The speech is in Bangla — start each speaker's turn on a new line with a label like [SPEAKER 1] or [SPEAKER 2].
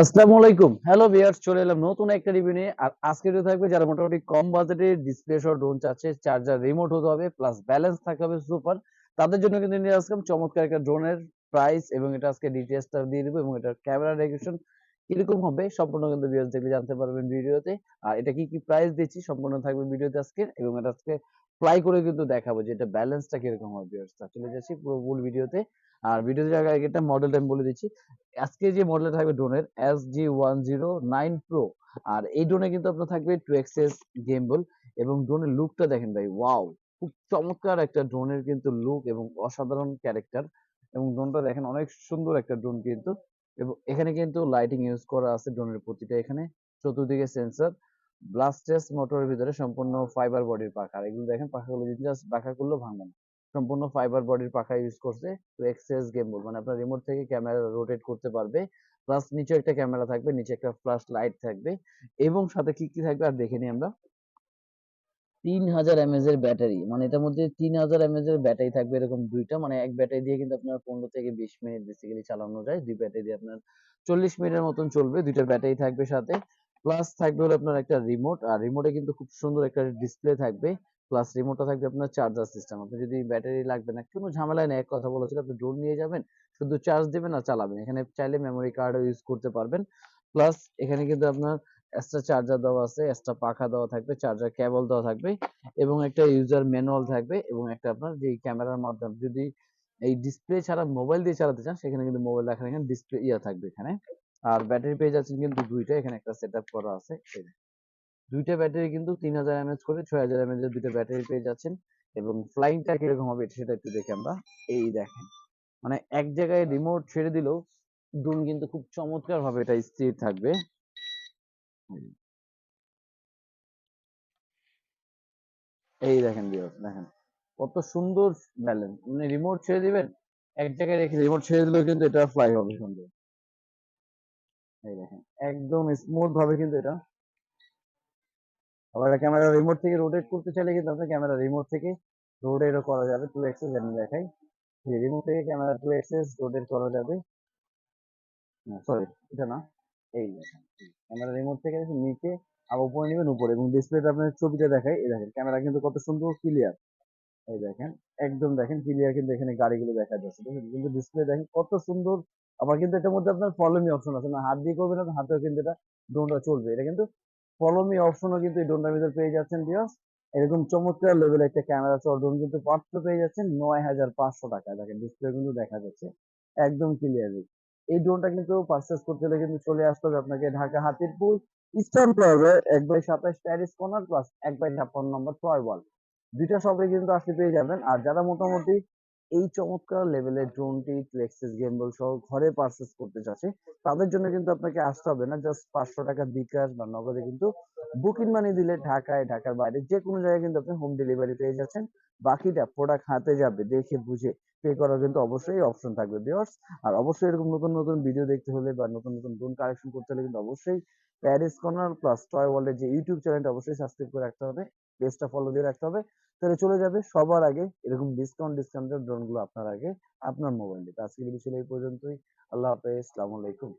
[SPEAKER 1] আসসালামু আলাইকুম। হ্যালো ভিউয়ার্স চলে এলাম নতুন একটা রিভিউ নিয়ে। আর আজকে ভিডিও থাকবে যারা মোটামুটি কম বাজেটে ডিসপ্লে সহ ড্রোন চাচ্ছে চার্জার রিমোট হতে হবে প্লাস ব্যালেন্স থাকতে হবে সুপার তাদের জন্য কিন্তু নিয়ে আসলাম চমৎকার একটা ড্রোনের প্রাইস এবং এটা আজকে ডিটেলসটা দিয়ে দেবো এবং এটার ক্যামেরা রেগুলেশন কীরকম হবে। সম্পূর্ণ কিন্তু ভিউয়ার্স দেখলে জানতে পারবেন ভিডিওতে। আর এটা কি কি প্রাইস দিচ্ছি সম্পূর্ণ থাকবে ভিডিওতে আজকে। এবং এটা আজকে ফ্লাই করে কিন্তু দেখাবো যে এটা ব্যালেন্সটা কীরকম হবে ভিউয়ার্স চলে যাচ্ছি পুরো ফুল ভিডিওতে। আর ভিডিওতে আগে একটা মডেলটা আমি বলে দিচ্ছি। আজকে যে মডেলটা থাকবে ড্রোনের S G one zero nine pro আর এই ড্রোনে কিন্তু আপনার থাকবে টু এক্সেস গেমবল এবং ড্রোনের লুকটা দেখেন ভাই ওয়াও খুব চমৎকার একটা ড্রোনের কিন্তু লুক এবং অসাধারণ ক্যারেক্টার এবং ড্রোনটা দেখেন অনেক সুন্দর একটা ড্রোন কিন্তু। এবং এখানে কিন্তু লাইটিং ইউজ করা আছে ড্রোনের প্রতিটা এখানে। চতুর্দিকে সেন্সর ব্লাস্টেস মোটরের ভিতরে সম্পূর্ণ ফাইবার বডির পাখা। এগুলো দেখেন, পাখাগুলো যদি জাস্ট পাখা করলেও ভাঙবে না। সম্পূর্ণ ফাইবার বডির পাখা ইউজ করছে তো এক্সএস গেমবল মানে আপনার রিমোট থেকে ক্যামেরা রোটেট করতে পারবে প্লাস নিচে একটা ক্যামেরা থাকবে, নিচে একটা ফ্ল্যাশ লাইট থাকবে। এবং সাথে কি কি থাকবে? আর দেখে নিই আমরা। তিন হাজার এমএজ এর ব্যাটারি মানে এটার মধ্যে তিন হাজার এমএজ এর ব্যাটারি থাকবে এরকম দুইটা মানে এক ব্যাটারি দিয়ে কিন্তু আপনার পনেরো থেকে বিশ মিনিট বেসিক্যালি চালানো যায়, দুই ব্যাটারি দিয়ে আপনার চল্লিশ মিনিটের মতন চলবে, দুইটা ব্যাটারি থাকবে সাথে প্লাস থাকবে হলো আপনার একটা রিমোট আর রিমোটে কিন্তু খুব সুন্দর একটা ডিসপ্লে থাকবে প্লাস রিমোটটা থাকবে আপনার চার্জার সিস্টেম আপনি যদি ব্যাটারি লাগবে না, কোনো ঝামেলা নেই, এক কথা বলেছিল আপনি ড্রোন নিয়ে যাবেন, শুধু চার্জ দেবেন আর চালাবেন, এখানে চাইলে মেমোরি কার্ডও ইউজ করতে পারবেন প্লাস এখানে কিন্তু আপনার এক্সট্রা চার্জার দেওয়া আছে এক্সট্রা পাখা দেওয়া থাকবে চার্জার কেবল দেওয়া থাকবে এবং একটা ইউজার ম্যানুয়াল থাকবে এবং একটা আপনার যে ক্যামেরার মাধ্যমে যদি এই ডিসপ্লে ছাড়া মোবাইল দিয়ে চালাতে চান, সেখানে কিন্তু মোবাইল রাখার এখানে ডিসপ্লে ইয়া থাকবে এখানে। আর ব্যাটারি পেয়ে যাচ্ছেন কিন্তু দুইটা, এখানে একটা সেট করা আছে দুইটা ব্যাটারি কিন্তু তিন হাজার এমএচ করে ছয় হাজার এমএচ এর দুইটা ব্যাটারি পেয়ে যাচ্ছেন এবং ফ্লাইংটা কীরকম হবে সেটা একটু দেখি আমরা এই দেখেন। মানে এক জায়গায় রিমোট ছেড়ে দিলেও ড্রোন কিন্তু খুব চমৎকার ভাবে এটা স্থির থাকবে। এই দেখেন ভিউয়ার্স, দেখেন। কত সুন্দর ব্যালেন্স মানে রিমোট ছেড়ে দিবেন, এক জায়গায় রেখে রিমোট ছেড়ে দিলেও কিন্তু এটা ফ্লাই হবে সুন্দর। এই দেখেন, একদম স্মুথ ভাবে কিন্তু এটা। আবার ক্যামেরা রিমোট থেকে রোটেট করতে চাইলে কিন্তু আপনার ক্যামেরা রিমোট থেকে রোটেটও করা যাবে টু এক্সেস আমি দেখাই। রিমোট থেকে ক্যামেরা টু এক্সেস রোটেট করা যাবে। সরি এটা না। এই ক্যামেরা রিমোট থেকে নিচে আবার উপরে নেবেন উপরে এবং ডিসপ্লেটা আপনার ছবিটা দেখাই। এই দেখেন ক্যামেরা কিন্তু কত সুন্দর ক্লিয়ার এই দেখেন, একদম দেখেন ক্লিয়ার কিন্তু এখানে গাড়িগুলো দেখা যাচ্ছে। দেখেন, কিন্তু ডিসপ্লে দেখেন কত সুন্দর। আবার কিন্তু এটার মধ্যে আপনার ফলো মি অপশন আছে না, হাত দিয়ে করবেন না হাতেও কিন্তু এটা ড্রোনটা চলবে। এটা কিন্তু ফলো মি অপশনও কিন্তু এই ড্রোনটার ভিতরে পেয়ে যাচ্ছেন ভিউয়ার্স এরকম চমৎকার লেভেল একটা ক্যামেরা সহ ড্রোন কিন্তু মাত্র পেয়ে যাচ্ছেন নয় হাজার পাঁচশো টাকা দেখেন ডিসপ্লে কিন্তু দেখা যাচ্ছে। একদম ক্লিয়ার এই ড্রোনটা কিন্তু পারচেস করতে হলে কিন্তু চলে আসতে হবে আপনাকে ঢাকা হাতিরপুর ইস্টার্ন প্লাজা এক বাই সাতাশ প্যারিস কর্নার প্লাস এক বাই ছাপ্পান্ন নম্বর টয় বল দুইটা শপে কিন্তু আসলে পেয়ে যাবেন। আর যারা মোটামুটি এই চমৎকার লেভেলের ড্রোনটি ফ্লেক্সিস গেম্বল সহ ঘরে পারচেস করতে চাচ্ছে, তাদের জন্য কিন্তু আপনাকে আসতে হবে না জাস্ট পাঁচশো টাকা বিকাশ বা নগদে কিন্তু বুকিং মানি দিলে ঢাকায়, ঢাকার বাইরে যে কোনো জায়গায় কিন্তু আপনি হোম ডেলিভারি পেয়ে যাচ্ছেন। বাকিটা প্রোডাক্ট হাতে যাবে, দেখে বুঝে পে করার কিন্তু অবশ্যই অপশন থাকবে। ভিউয়ার্স আর অবশ্যই এরকম নতুন নতুন ভিডিও দেখতে হলে বা নতুন নতুন ড্রোন কালেকশন করতে হলে কিন্তু অবশ্যই প্যারিস কর্নার প্লাস টয় ওয়ার্ল্ডের যে ইউটিউব চ্যানেলটা অবশ্যই সাবস্ক্রাইব করে রাখতে হবে। পেজটা ফলো দিয়ে রাখতে হবে। তাহলে চলে যাবে সবার আগে এরকম ডিসকাউন্ট ডিসকাউন্টের ড্রোনগুলো আপনার আগে আপনার মোবাইলে আজকের ভিডিও এই পর্যন্তই। আল্লাহ হাফেজ আসসালামু আলাইকুম